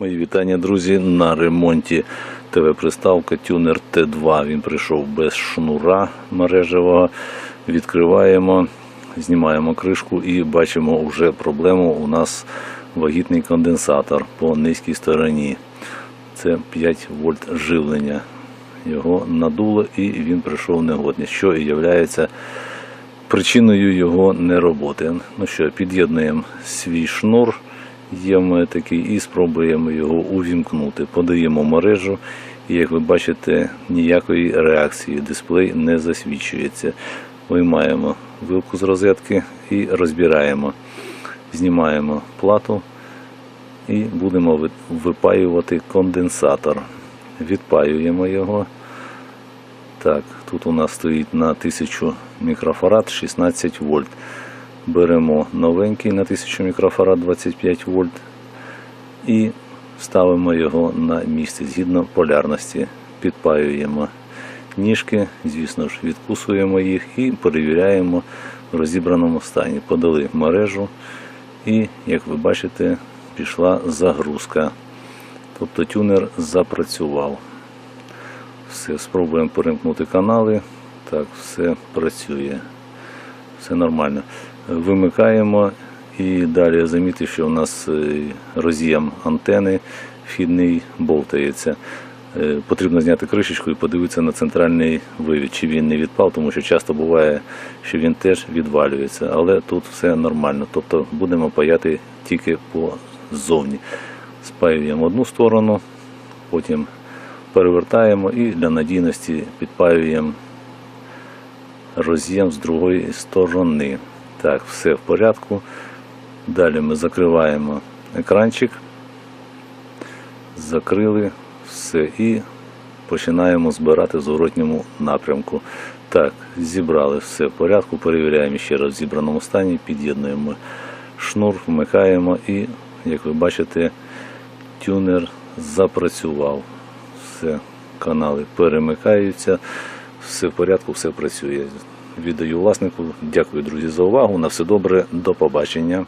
Мої вітання, друзі, на ремонті ТВ-приставка Tuner Т2. Він прийшов без шнура мережевого. Відкриваємо, знімаємо кришку і бачимо вже проблему. У нас вагітний конденсатор по низькій стороні. Це 5 вольт живлення. Його надуло і він прийшов в негодність, що і є причиною його нероботи. Ну що, під'єднуємо свій шнур, є в такий, і спробуємо його увімкнути. Подаємо мережу, і як ви бачите, ніякої реакції дисплей не засвічується. Виймаємо вилку з розетки і розбираємо. Знімаємо плату і будемо випаювати конденсатор. Відпаюємо його. Так, тут у нас стоїть на 1000 мікрофарад 16 вольт. Беремо новенький на 1000 мікрофарад 25 вольт і ставимо його на місце згідно полярності. Підпаюємо ніжки, звісно ж, відкусуємо їх і перевіряємо в розібраному стані. Подали мережу і, як ви бачите, пішла загрузка. Тобто тюнер запрацював. Все, спробуємо перемкнути канали. Так, все працює. Все нормально. Вимикаємо і далі я замітив, що у нас е, роз'єм антени вхідний болтається. Е, Потрібно зняти кришечку і подивитися на центральний вивід, чи він не відпав, тому що часто буває, що він теж відвалюється, але тут все нормально. Тобто будемо паяти тільки позовні. Спаюємо одну сторону, потім перевертаємо і для надійності підпаюємо роз'єм з другої сторони. Так, все в порядку. Далі ми закриваємо екранчик, закрили все і починаємо збирати в зворотньому напрямку. Так, зібрали все в порядку, перевіряємо ще раз в зібраному стані, під'єднуємо шнур, вмикаємо і, як ви бачите, тюнер запрацював. Все, канали перемикаються, все в порядку, все працює. Віддаю власнику. Дякую, друзі, за увагу. На все добре, до побачення.